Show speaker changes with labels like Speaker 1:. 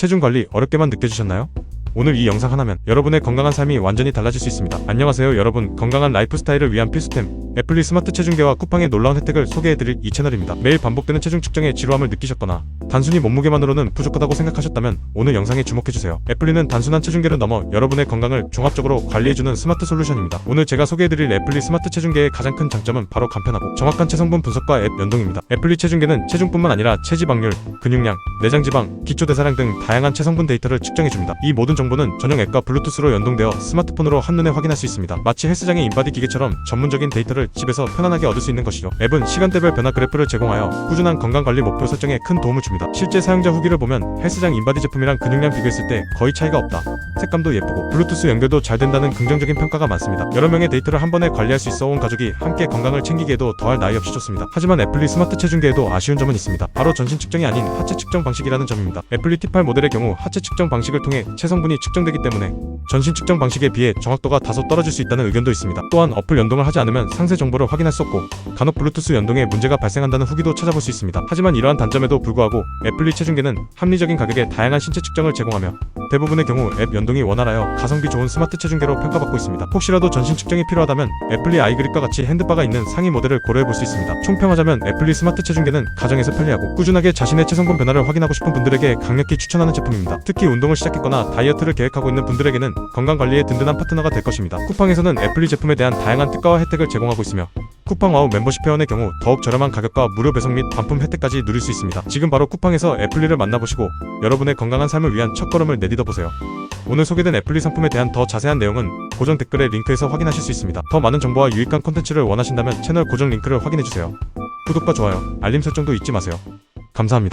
Speaker 1: 체중 관리 어렵게만 느껴지셨나요? 오늘 이 영상 하나면 여러분의 건강한 삶이 완전히 달라질 수 있습니다. 안녕하세요 여러분 건강한 라이프 스타일을 위한 필수템 애플리 스마트 체중 계와 쿠팡의 놀라운 혜택을 소개해드릴 이 채널입니다. 매일 반복되는 체중 측정에 지루함을 느끼셨거나 단순히 몸무게만으로는 부족하다고 생각하셨다면 오늘 영상에 주목해주세요. 애플리는 단순한 체중계를 넘어 여러분의 건강을 종합적으로 관리해주는 스마트 솔루션입니다. 오늘 제가 소개해드릴 애플리 스마트 체중계의 가장 큰 장점은 바로 간편하고 정확한 체성분 분석과 앱 연동입니다. 애플리 체중계는 체중뿐만 아니라 체지방률, 근육량, 내장지방, 기초대사량 등 다양한 체성분 데이터를 측정해줍니다. 이 모든 정보는 전용 앱과 블루투스로 연동되어 스마트폰으로 한눈에 확인할 수 있습니다. 마치 헬스장의 인바디 기계처럼 전문적인 데이터를 집에서 편안하게 얻을 수 있는 것이죠. 앱은 시간대별 변화 그래프를 제공하여 꾸준한 건강관리 목표 설정에 큰 도움을 줍니다. 실제 사용자 후기를 보면 헬스장 인바디 제품이랑 근육량 비교했을 때 거의 차이가 없다. 색감도 예쁘고 블루투스 연결도 잘 된다는 긍정적인 평가가 많습니다. 여러 명의 데이터를 한 번에 관리할 수 있어 온 가족이 함께 건강을 챙기기에도 더할 나위 없이 좋습니다. 하지만 애플리 스마트 체중계에도 아쉬운 점은 있습니다. 바로 전신 측정이 아닌 하체 측정 방식이라는 점입니다. 애플리 T8 모델의 경우 하체 측정 방식을 통해 체성분이 측정되기 때문에 전신 측정 방식에 비해 정확도가 다소 떨어질 수 있다는 의견도 있습니다. 또한 어플 연동을 하지 않으면 상세 정보를 확인할 수 없고 간혹 블루투스 연동에 문제가 발생한다는 후기도 찾아볼 수 있습니다. 하지만 이러한 단점에도 불구하고 애플리 체중계는 합리적인 가격에 다양한 신체 측정을 제공하며 대부분의 경우 앱 연동이 원활하여 가성비 좋은 스마트 체중계로 평가받고 있습니다. 혹시라도 전신 측정이 필요하다면 애플리 아이그립과 같이 핸드바가 있는 상위 모델을 고려해 볼 수 있습니다. 총평하자면 애플리 스마트 체중계는 가정에서 편리하고 꾸준하게 자신의 체성분 변화를 확인하고 싶은 분들에게 강력히 추천하는 제품입니다. 특히 운동을 시작했거나 다이어트를 계획하고 있는 분들에게는 건강 관리에 든든한 파트너가 될 것입니다. 쿠팡에서는 애플리 제품에 대한 다양한 특가와 혜택을 제공하고 있으며 쿠팡 와우 멤버십 회원의 경우 더욱 저렴한 가격과 무료 배송 및 반품 혜택까지 누릴 수 있습니다. 지금 바로 쿠팡에서 애플리를 만나보시고 여러분의 건강한 삶을 위한 첫걸음을 내딛어 보세요. 오늘 소개된 애플리 상품에 대한 더 자세한 내용은 고정 댓글의 링크에서 확인하실 수 있습니다. 더 많은 정보와 유익한 콘텐츠를 원하신다면 채널 고정 링크를 확인해주세요. 구독과 좋아요, 알림 설정도 잊지 마세요. 감사합니다.